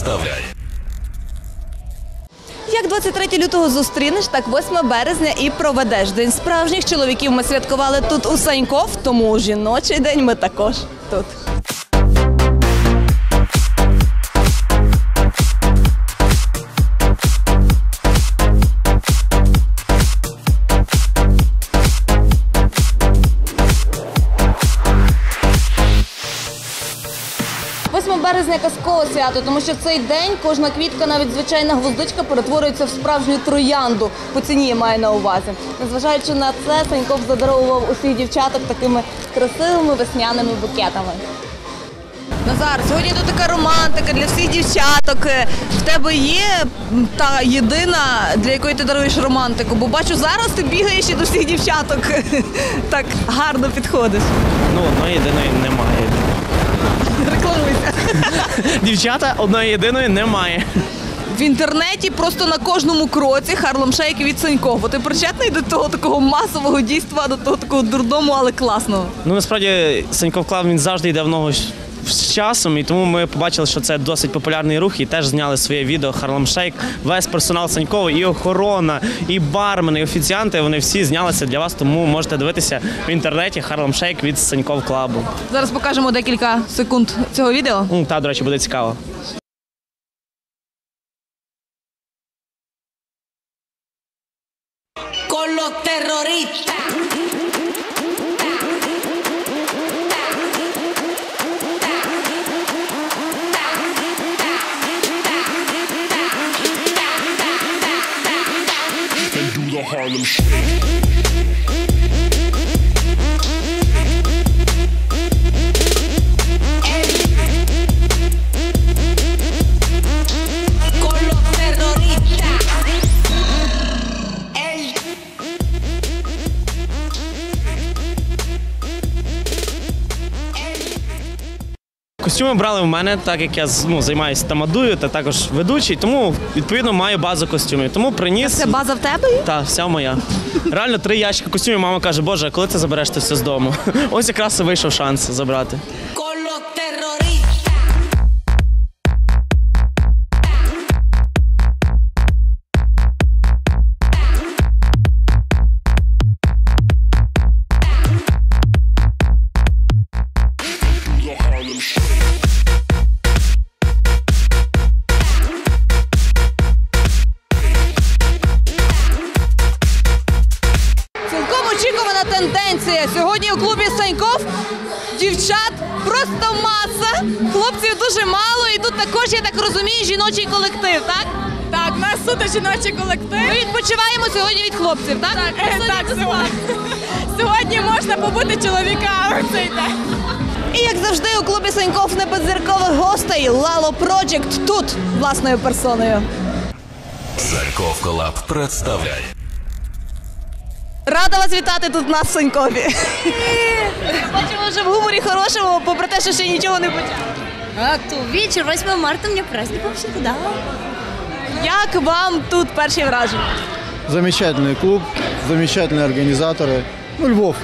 Представляє. Як 23 лютого зустрінеш, так 8 березня і проведеш. День справжніх чоловіків ми святкували тут у Саньков, тому жіночий день ми також тут. Березня казкове свято, тому що в цей день кожна квітка, навіть звичайна гвоздичка, перетворюється в справжню троянду. По ціні я маю на увазі. Незважаючи на це, Саньков задаровував усіх дівчаток такими красивими весняними букетами. Назар, сьогодні тут така романтика для всіх дівчаток. Е, В тебе є та єдина, для якої ти даруєш романтику? Бо бачу, зараз ти бігаєш і до всіх дівчаток так гарно підходиш. Ну, одної єдиної немає. Рекламуйся. Дівчата одної єдиної немає. В інтернеті просто на кожному кроці Харлем Шейк від Санькова. Ти причетний до того такого масового дійства, до того такого дурдому, але класного. Ну насправді Саньков Клаб він завжди йде в ногу з- часом, і тому ми побачили, що це досить популярний рух, і теж зняли своє відео Харлем Шейк. Весь персонал Санькова, і охорона, і бармени, і офіціанти. Вони всі знялися для вас, тому можете дивитися в інтернеті Харлем Шейк від Саньков Клабу. Зараз покажемо декілька секунд цього відео. Та, до речі, буде цікаво. Harlem Shake. Костюми брали в мене, так як я ну, займаюся тамадою та також ведучий, тому відповідно маю базу костюмів. Тому приніс. Це база в тебе? Так, вся моя. Реально три ящики костюмів. Мама каже, Боже, коли ти забереш це все з дому? Ось якраз і вийшов шанс забрати. Хлопців, так? Е, Так, сьогодні. Сьогодні можна побути чоловіками в цей день. І як завжди у клубі Саньков не без зіркових гостей Лало Проджект тут власною персоною. Саньков Клаб представляє. Рада вас вітати тут в нас в Санькові. Бачимо, вже в гуморі хорошому, попри те, що ще нічого не почали. А то вечер, 8 марта, у меня праздник вообще-то, да. Як вам тут перші враження? Замечательный клуб, замечательные организаторы. Ну, Львов.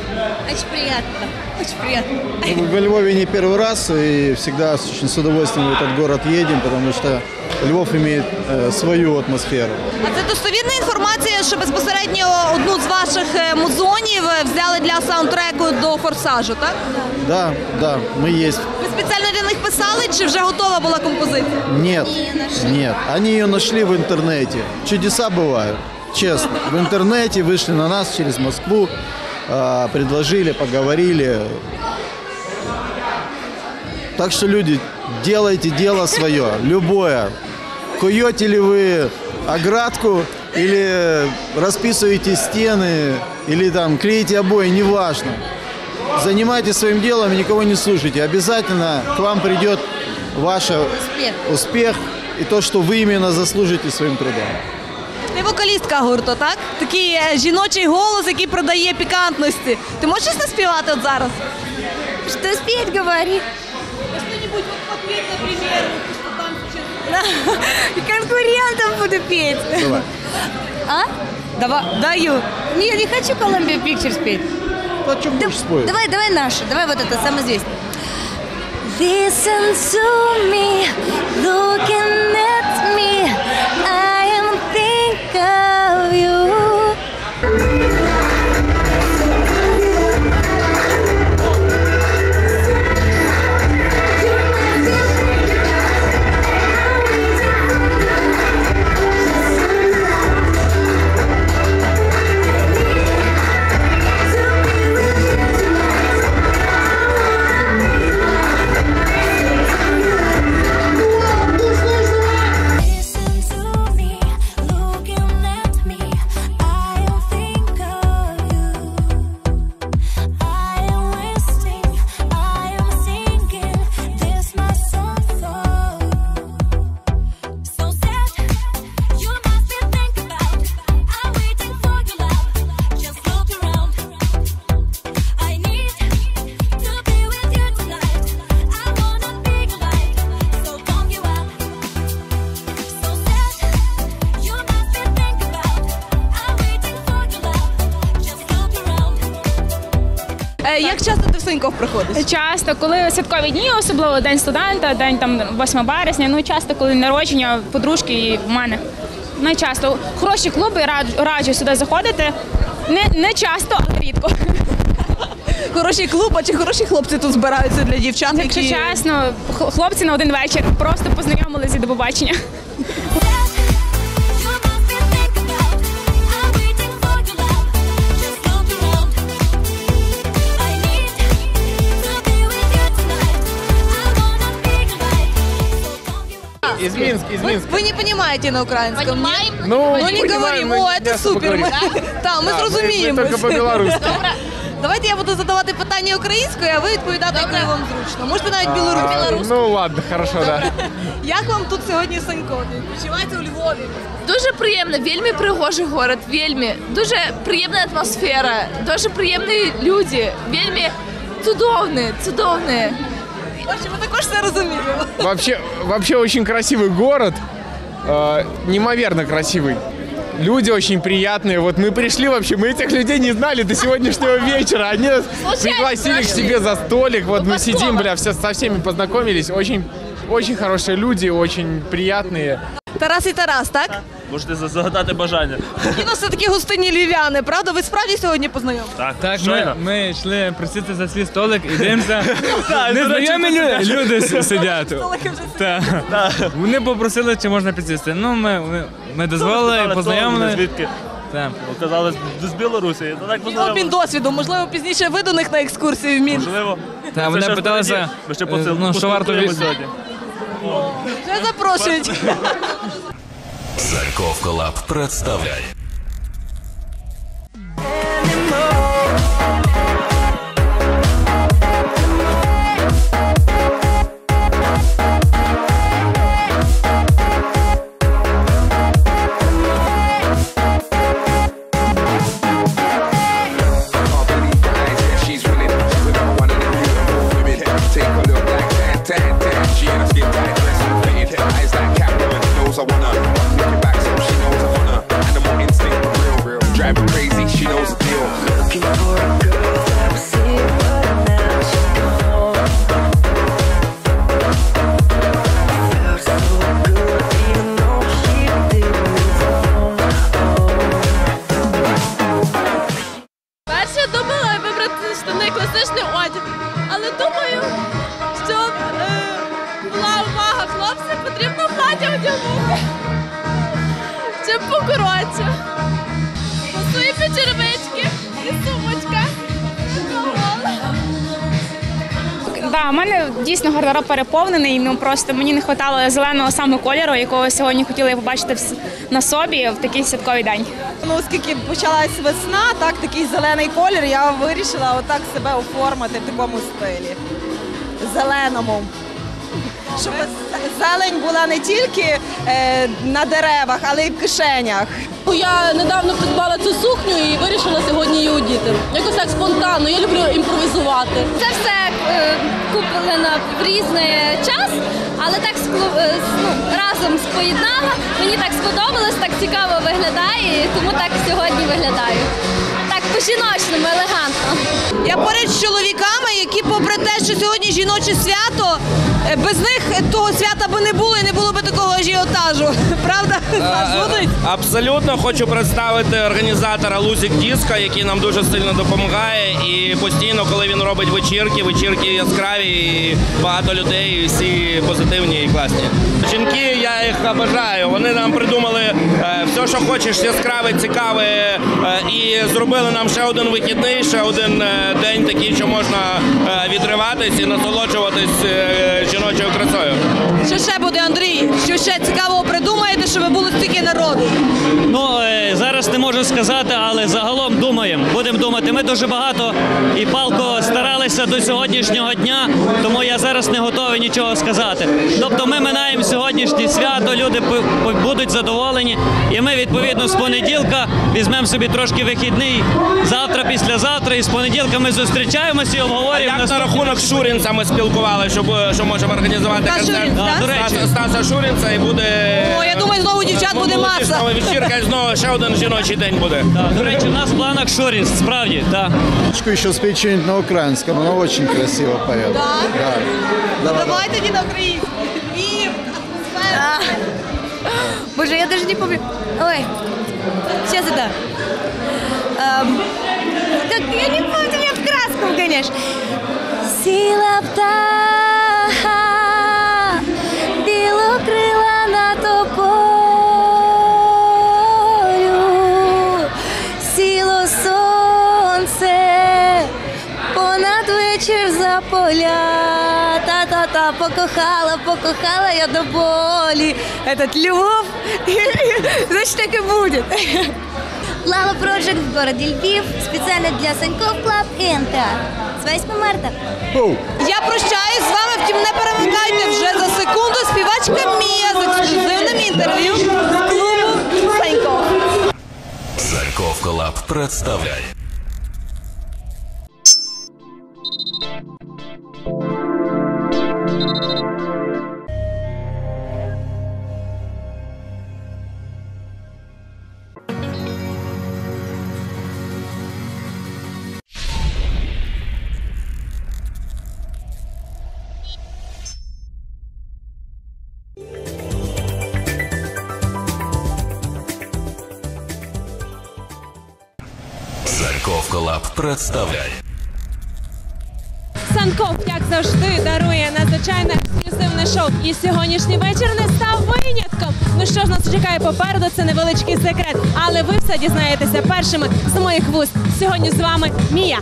Очень приятно, очень приятно. Мы Во Львове не первый раз и всегда с- очень с удовольствием в этот город едем, потому что Львов имеет э, свою атмосферу. А це достовірна інформація, що безпосередньо одну з ваших е, музонів е, взяли для саундтреку до форсажу, так? Да, да, мы есть. Ви спеціально для них писали, чи вже готова була композиція? Нет, нет. Они ее нашли в интернете. Чудеса бывают, честно. В интернете вышли на нас через Москву, а, предложили, поговорили. Так что, люди, делайте дело свое, любое. Куете ли вы оградку или расписываете стены, или там клеите обои, неважно. Занимайтесь своим делом и никого не слушайте. Обязательно к вам придет ваш Успех. успех и то, что вы именно заслужите своим трудом. Ти вокалістка гурту, так? Такий е, жіночий голос, який продає пікантності. Ти можеш наспівати от зараз? Что спеть, говори. Что-нибудь вот попеть, например, Конкурентам буду петь. Давай. А? Давай. Даю. Не, не хочу Columbia Pictures петь. А что будешь спорить? Давай, давай нашу. Давай вот это, самое известное. Listen to me, though Е, Саньков приходиш? Часто, коли святкові дні, особливо День студента, день там 8 березня, ну часто, коли народження подружки і в мене. Найчасто. Хороші клуби, раджу, раджу сюди заходити. Не, не часто, але рідко. Хороший клуб, а чи хороші хлопці тут збираються для дівчат? Якщо які- чесно, хлопці на один вечір просто познайомилися до побачення. Из Минска, из Вы, Минска. вы не понимаете на украинском, Понимаем. нет? Ну, Ну не говорим, о, это супер. Ми, та, ми Да, мы, зрозуміємо. мы только по-белорусски. Давайте я буду задавати питання українською, а ви відповідати, якою вам зручно. Можете навіть білоруською. Ну ладно, хорошо, да. Як вам тут сьогодні в Санькові? Відпочиваєте у Львові? Дуже приємно, вельми пригожий город, вельми. Дуже приємна атмосфера, дуже приємні люди, вельми чудовні, чудовні. Бачите, ми також все розуміємо. Вообще, вообще очень красивый город. э, неимоверно красивый. Люди очень приятные. Вот мы пришли вообще, мы этих людей не знали до сегодняшнего вечера. Они нас пригласили к себе за столик. Вот мы сидим, бля, все, со всеми познакомились. Очень, очень хорошие люди, очень приятные. Тарас і Тарас, так? Можете загадати бажання. І нас все такі густинні львів'яни, правда? Ви справді сьогодні познайомилися? Так, Так, ми, ми йшли просити за свій столик і дивимося. Незнайомі лю- люди с- сидять. Так. Вони попросили, чи можна підсісти. Ну, ми, ми, ми дозволили, познайомили. Звідки? Так. Казали, з Білорусі. То так І обмін досвідом, можливо, пізніше ви до них на екскурсію в Мінськ. Можливо. Та, вони питалися, е, ну, що варто від... сьогодні. Вже запрошують. Зарьков Колаб представляє. Переповнений. Ну просто мені не вистачало зеленого саме кольору, якого сьогодні хотіла я побачити на собі в такий святковий день. Ну, оскільки почалась весна, так, такий зелений колір, я вирішила отак себе оформити в такому стилі. Зеленому. Щоб зелень була не тільки е, на деревах, але й в кишенях. Я недавно придбала цю сукню і вирішила сьогодні її одіти. Якось так спонтанно, я люблю імпровізувати. Це все е, куплено в різний час, але так е, ну, разом споєднала. Мені так сподобалось, так цікаво виглядає, тому так сьогодні виглядаю. По-жіночному, елегантно. Я поряд з чоловіками, які, попри те, що сьогодні жіноче свято, е, без них того свята би не було і не було би такого ажіотажу. Правда? Вас будуть? Абсолютно хочу представити організатора Лузік Діска, який нам дуже сильно допомагає. І постійно, коли він робить вечірки, вечірки яскраві, і багато людей, і всі позитивні і класні. Жінки, я їх обожаю. Вони нам придумали е, все, що хочеш, яскраве, цікаве, е, і зробили нам ще один вихідний, ще один е, день такий, що можна е, відриватись і насолоджуватись е, жіночою красою. Що ще буде, Андрій? Що ще цікавого придумаєте, щоб було стільки народу? Ну, зараз не можу сказати, але загалом думаємо. Будемо думати. Ми дуже багато і палко старалися до сьогоднішнього дня, тому я зараз не готовий готові нічого сказати. Тобто ми минаємо сьогоднішнє свято, люди будуть задоволені, і ми відповідно з понеділка візьмемо собі трошки вихідний завтра, післязавтра, і з понеділка ми зустрічаємося і обговорюємо. Як на рахунок Шурінця ми спілкувалися, щоб що можемо організувати Стас концерт Шурінц, так? До речі. Стаса- Стаса Шурінця і буде. О, я думаю, знову дівчат буде маса. молодіжна вечірка і знову ще один жіночий день буде. Так, до речі, у нас в планах Шурінс, справді, так. Девочку еще спеть что-нибудь на украинском, она очень красиво поет. Да? Да. Ну, давай тоді на українську. Атмосфера. Боже, я даже не помню. Ой, сейчас это. Эм, как, я не помню, ты меня в краску вгоняешь. Сила птаха, білокрила на тополю, сіло сонце, понад вечір за поля. Та-та-та, покохала, покохала я до болі. Этот любов, значит, так и будет. Лава Project в городе Львів специально для Саньков Клаб и НТА. С 8 марта. Я прощаюсь з вами, втім не перемикайте вже за секунду. Співачка Мія з ексклюзивним інтерв'ю з клубу Саньков. Саньков Колаб представляє. Зарьков Колаб представляє. Санков, як завжди, дарує надзвичайно ексклюзивне шоу. І сьогоднішній вечір не став винятком. Ну що ж нас чекає попереду, це невеличкий секрет. Але ви все дізнаєтеся першими з моїх вуст. Сьогодні з вами Мія.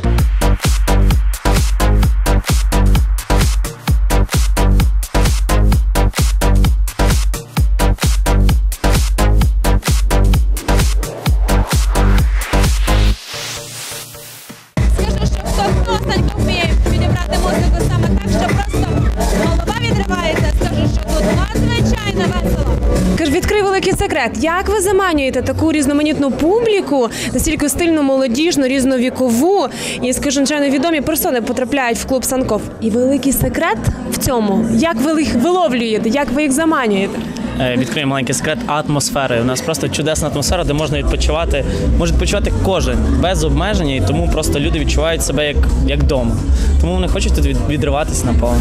Секрет. Як ви заманюєте таку різноманітну публіку, настільки стильну, молодіжну, різновікову і скажу, звичайно, відомі персони потрапляють в клуб Санков. І великий секрет в цьому, як ви їх виловлюєте, як ви їх заманюєте. Е, Відкриємо маленький секрет атмосфери. У нас просто чудесна атмосфера, де можна відпочивати. Може відпочивати кожен без обмеження, і тому просто люди відчувають себе як, як вдома. Тому вони хочуть тут від, відриватися наповну.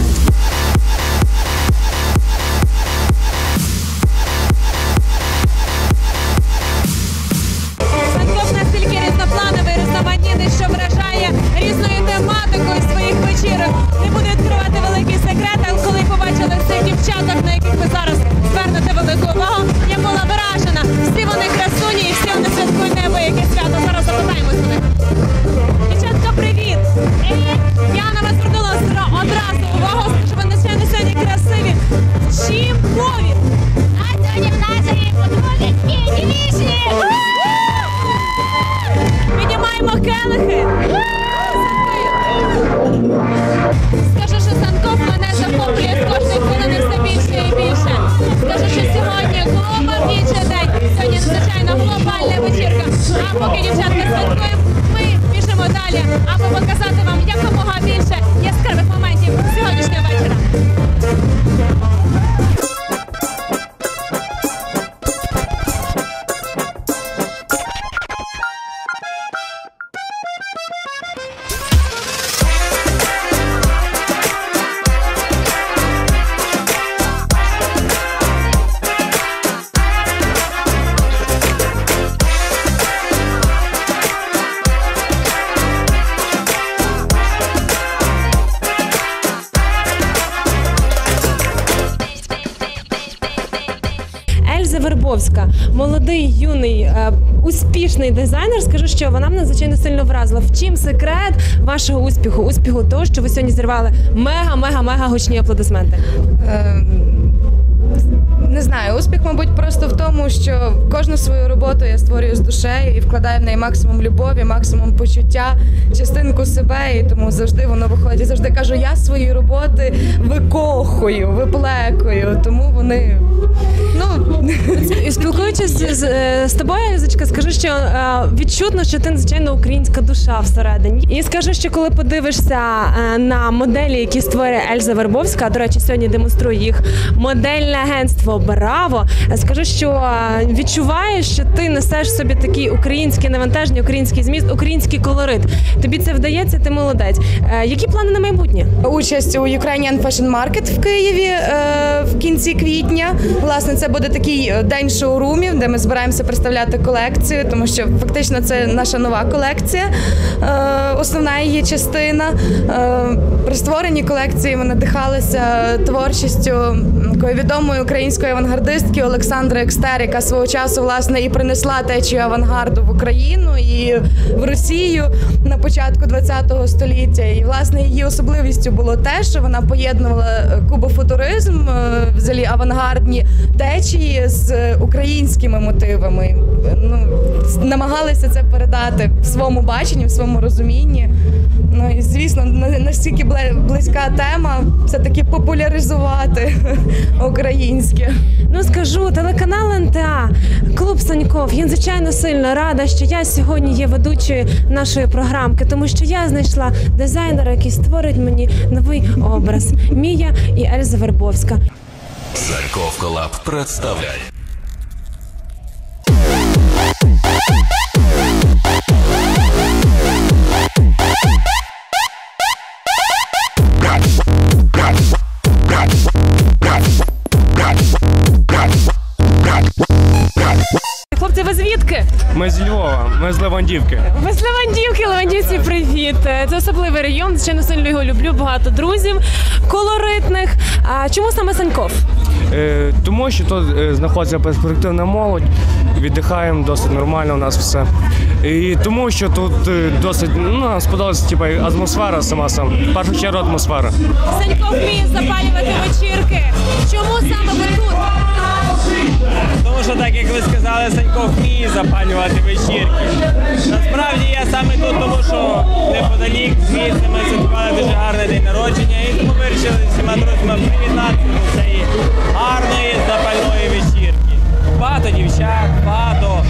Ельза молодий, юний, е, успішний дизайнер. Скажу, що вона мене звичайно сильно вразила. В чим секрет вашого успіху? Успіху того, що ви сьогодні зірвали мега, мега, мега гучні аплодисменти. Не знаю, успіх, мабуть, просто в тому, що кожну свою роботу я створюю з душею і вкладаю в неї максимум любові, максимум почуття, частинку себе, і тому завжди воно виходить. Завжди кажу, я свої роботи викохую, виплекую, тому вони Спілкуючись з, е, з тобою, Лізочка, скажу, що е, відчутно, що ти надзвичайно українська душа всередині. І скажу, що коли подивишся е, на моделі, які створює Ельза Вербовська, до речі, сьогодні демонструє їх модельне агентство Браво. Скажу, що відчуваєш, що ти несеш в собі такий український навантаження, український зміст, український колорит. Тобі це вдається, ти молодець. Які плани на майбутнє? Участь у Ukrainian Fashion Market в Києві в кінці квітня. Власне, це буде такий е, день шоурумів, де ми збираємося представляти колекцію, тому що фактично це наша нова колекція, е, основна її частина. Е, при створенні колекції ми надихалися творчістю такої відомої української авангардистки Олександри Екстер, яка свого часу власне і принесла течію авангарду в Україну і в Росію на початку ХХ століття. І власне її особливістю було те, що вона поєднувала кубофутуризм, взагалі авангардні течії з е, українськими мотивами. Ну намагалися це передати в своєму баченні, в своєму розумінні. Ну і звісно, на- наскільки бле- близька тема, все таки популяризувати українське. Ну скажу, телеканал НТА, клуб Саньков. Я звичайно сильно рада, що я сьогодні є ведучою нашої програмки, тому що я знайшла дизайнера, який створить мені новий образ. Мія і Ельза Вербовська. Зарков Колаб представляє. Хлопці, ви звідки? Ми з Львова, ми з Левандівки. Ви з Левандівки, Левандівці, привіт. Це особливий район. Звичайно, сильно його люблю. Багато друзів колоритних. А чому саме Саньков? Е, тому що тут е, знаходиться перспективна молодь, віддихаємо досить нормально у нас все. І тому що тут е, досить ну, нам сподобалася типу, атмосфера сама сам. В першу чергу атмосфера. Санько вміє запалювати вечірки. Чому саме ви тут? Що так як ви сказали, Санько вміє запалювати вечірки. Насправді я саме тут, тому що неподалік звідси ми святкували дуже гарний день народження і тому вирішили всіма друзями привітати до цієї гарної запальної вечірки. Багато дівчат, багато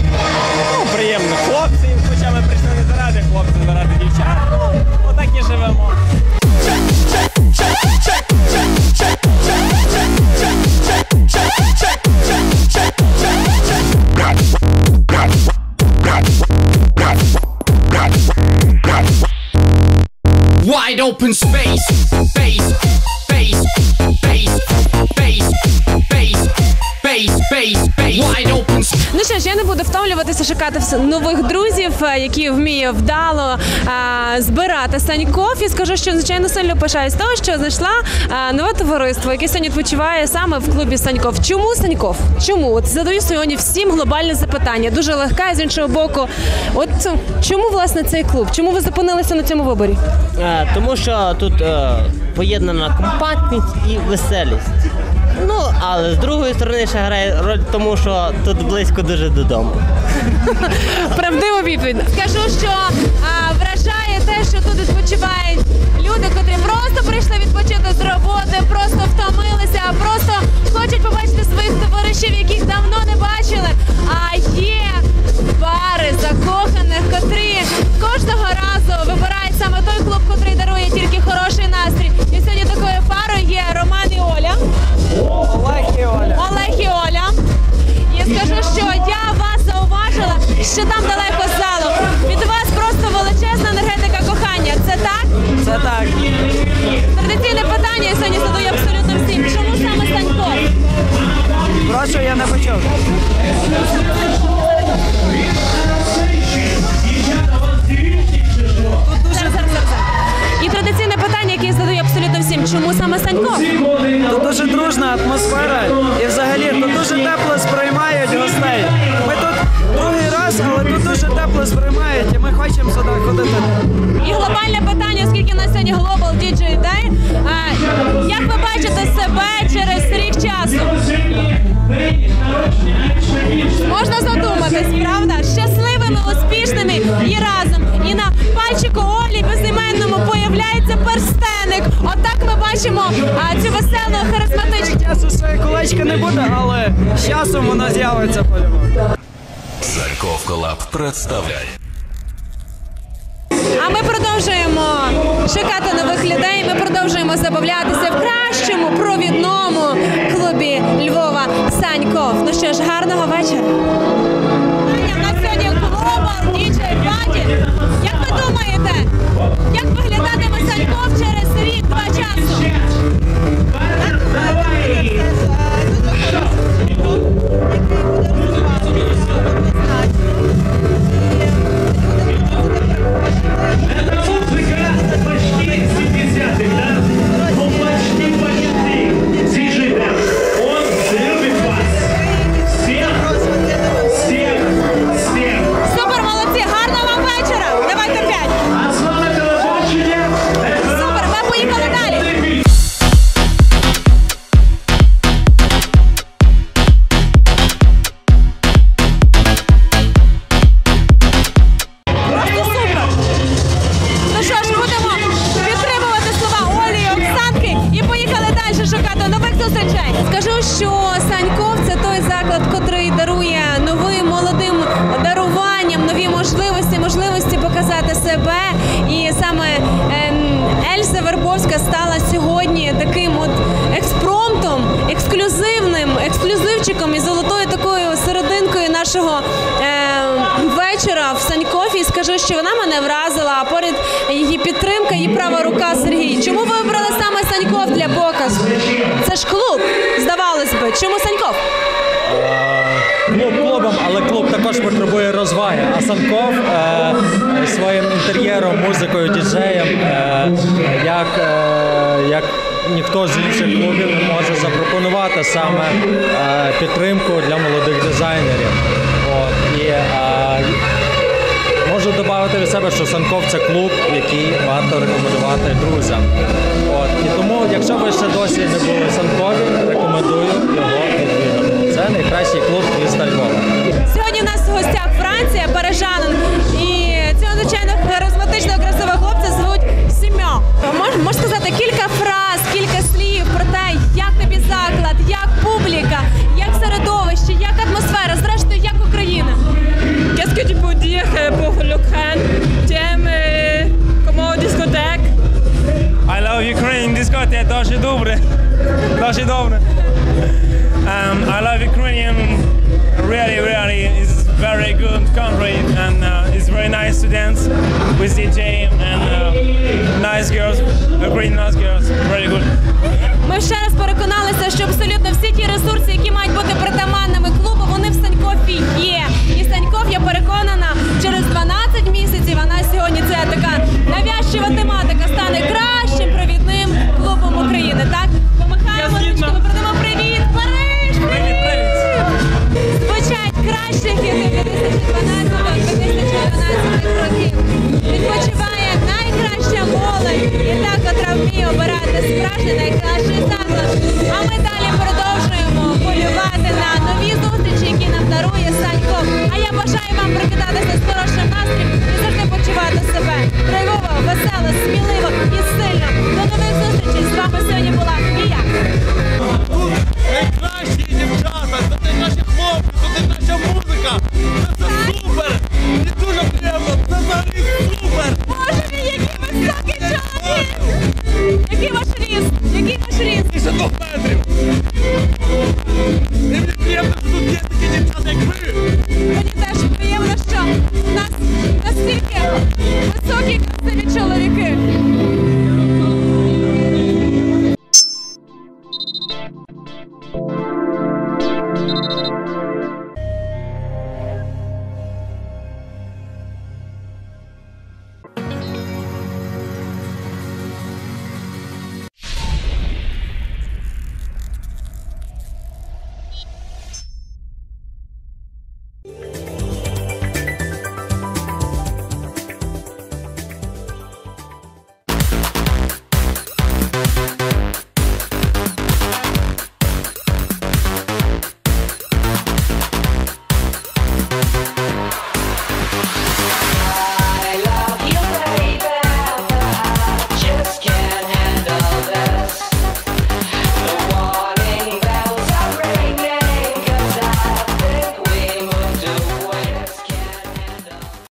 ну, приємних хлопців, open space, шукати нових друзів, е, які вміє вдало е, збирати Саньков. І скажу, що звичайно сильно пишаюсь того, що знайшла е, нове товариство, яке сьогодні відпочиває саме в клубі Саньков. Чому Саньков? Чому? От задаю сьогодні всім глобальне запитання. Дуже легка і з іншого боку. От чому власне цей клуб? Чому ви зупинилися на цьому виборі? Тому що тут поєднана компактність і веселість. Ну, але з другої сторони ще грає роль тому, що тут близько дуже додому. Правдива відповідь. Скажу, що а, вражає те, що тут відпочивають люди, котрі просто прийшли відпочити з роботи, просто втомилися, просто хочуть побачити своїх товаришів, яких давно не бачили. А є пари закоханих, котрі кожного разу вибирають саме той клуб, котрий дарує тільки хороший настрій. І сьогодні такою парою є Роман і Оля. Олег і Оля. Олег і Оля. Я скажу, що я вас зауважила, що там далеко залу. Від вас просто величезна енергетика кохання. Це так? Це так. Традиційне питання я сьогодні задаю абсолютно всім. Чому саме Санько? Прошу, я не почув. дуже І традиційне питання, яке я задаю абсолютно всім, чому саме Санько? Тут дуже дружна атмосфера і взагалі тут дуже тепло сприймають гостей. Ми тут другий раз, але тут дуже тепло сприймають і ми хочемо сюди ходити. І глобальне питання, оскільки на сьогодні Global DJ Day, а, як ви бачите себе через рік часу? Можна задуматись, правда? Щасливо! щасливими, успішними і разом. І на пальчику Олі безіменному появляється перстеник. Отак ми бачимо а, цю веселу харизматичну. Часу своє колечко не буде, але з часом вона з'явиться. Зарков Колаб представляє. А ми продовжуємо шукати нових людей. Ми продовжуємо забавлятися в кращому провідному клубі Львова Саньков. Ну що ж, гарного вечора. У нас сьогодні Global DJ Party. Як ви думаєте, як виглядатиме Саньков через рік-два часу? Супер, Клуб клубом, але клуб також потребує розваги. А Санков е, своїм інтер'єром, музикою, діджеєм, е, як, е, як ніхто з інших клубів не може запропонувати саме е, підтримку для молодих дизайнерів. От, і, е, Можу додати від себе, що Санков це клуб, який варто рекомендувати друзям. От. І тому, якщо ви ще досі не були в Санкові, рекомендую його. Це найкращий клуб міста Львова. Сьогодні у нас в гостях Франція, парижанин. І цього звичайно харизматичного красивого хлопця звуть Сім'я. Можеш можеш сказати кілька фраз, кілька слів про те, як тобі заклад, як публіка, як середовище, як атмосфера, зрештою, як Україна. Qu'est-ce que tu peux dire pour l'Ukraine aimes euh, comment I love Ukraine, discotheque, дуже добре. Дуже добре. I love Ukrainian, really, really, it's very good country and uh, it's very nice to dance with DJ and uh, nice girls, Ukrainian nice girls, very good. Ми ще раз переконалися, що абсолютно всі ті ресурси, які мають бути притаманними клубу, вони в Санькові є. І Саньков, я переконана, через 12 місяців, а на сьогодні це така навязчива тематика, стане кращим провідним клубом України. Так? захисників 2012-2012 років. Відпочиває найкраща молодь і та, котра вміє обирати справжній найкращий заклад. А ми далі продовжуємо полювати на нові зустрічі, які нам дарує Санько. А я бажаю вам прикидатися з хорошим настрій і завжди почувати себе. Райвово, весело, сміливо і сильно. До нових зустрічей з вами сьогодні була.